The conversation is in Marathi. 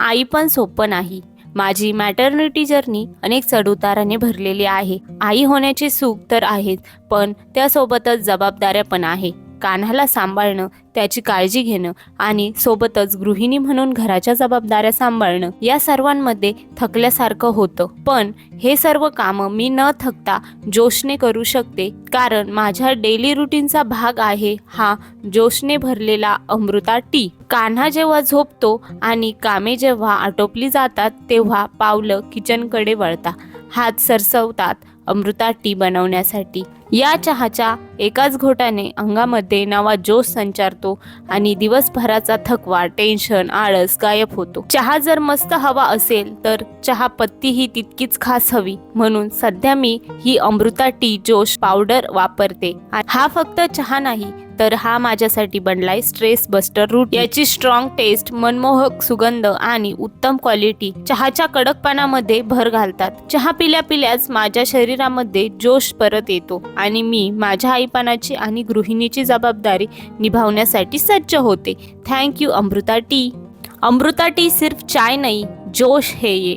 आई पण सोपं नाही. माझी मॅटर्निटी जर्नी अनेक चढउताराने भरलेली आहे. आई होण्याचे सुख तर आहेत पण त्यासोबतच जबाबदाऱ्या पण आहे. कान्हाला सांभाळणं त्याची काळजी घेणं आणि सोबतच गृहिणी म्हणून घराच्या जबाबदाऱ्या सांभाळणं या सर्वांमध्ये थकल्यासारखं होतं. पण हे सर्व कामं मी न थकता जोशने करू शकते कारण माझ्या डेली रुटीनचा भाग आहे हा जोशने भरलेला अमृता टी. कान्हा जेव्हा झोपतो आणि कामे जेव्हा आटोपली जातात तेव्हा पावलं किचनकडे वळता हात सरसवतात अमृता टी बनवण्यासाठी. या चहाच्या एकाच घोटाने अंगामध्ये नवा जोश संचारतो आणि दिवसभराचा थकवा टेन्शन आळस गायब होतो. चहा जर मस्त हवा असेल तर चहा पत्ती ही तितकीच खास हवी. म्हणून सध्या मी ही अमृता टी जोश पावडर वापरते. हा फक्त चहा नाही तर हा माझ्यासाठी बनलाय स्ट्रेस बस्टर रूट. याची स्ट्रॉंग टेस्ट मनमोहक सुगंध आणि उत्तम क्वालिटी चहाच्या कडकपणामध्ये भर घालतात. चहा पिल्या पिल्याच माझ्या शरीरामध्ये जोश परत येतो आणि मी माझ्या आईपणाची आणि गृहिणीची जबाबदारी निभावण्यासाठी सज्ज होते. Thank you Amrita tea Amrita tea सिर्फ चाय नाही जोश हे ये.